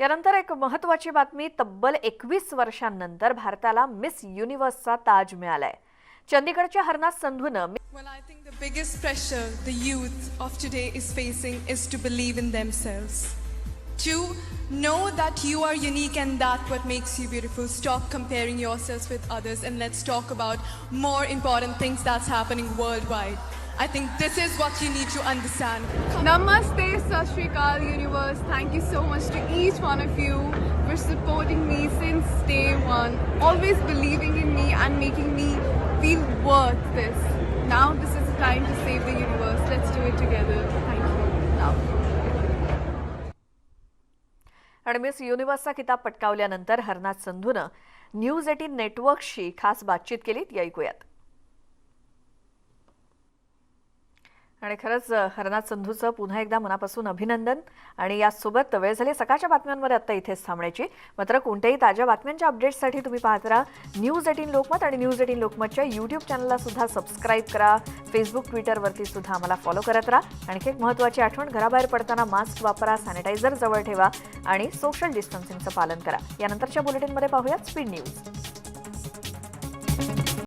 यानंतर एक महत्वाची बातमी तब्बल एकवीस वर्षांनंतर भारताला मिस युनिव्हर्सचा ताज मिळालाय चंदीगडच्या हरनाथ संधूनं Well, I think the biggest pressure the youth of today is facing is to believe in themselves. To know that you are unique and that what makes you beautiful. Stop comparing yourselves with others and let's talk about more important things that's happening worldwide. I think this is what you need to understand. Namaste, Sat Shri Akal Universe. Thank you so much to each one of you for supporting me since day one, always believing in me and making me feel worth this. Now this is the time to save the universe. Let's do it together. Thank you. Love. आणि miss युनिव्हर्सचा किताब पटकावल्यानंतर हरनाथ संधूनं news eighteen नेटवर्कशी खास बातचीत केली ती ऐकूयात आणि खरंच हरनाथ संधूचं पुन्हा एकदा मनापासून अभिनंदन. आणि यासोबत वेळ झाली सकाळच्या बातम्यांमध्ये आता इथेच थांबण्याची. मात्र कोणत्याही ताज्या बातम्यांच्या अपडेट्ससाठी तुम्ही पाहत राहा न्यूज एटीन लोकमत आणि न्यूज एटीन लोकमतच्या यूट्यूब चॅनलला सुद्धा सबस्क्राईब करा. फेसबुक ट्विटरवरती सुद्धा आम्हाला फॉलो करत राहा. आणखी एक महत्त्वाची आठवण घराबाहेर पडताना मास्क वापरा सॅनिटायझर जवळ ठेवा आणि सोशल डिस्टन्सिंगचं पालन करा. यानंतरच्या बुलेटिनमध्ये पाहूयात स्पीड न्यूज.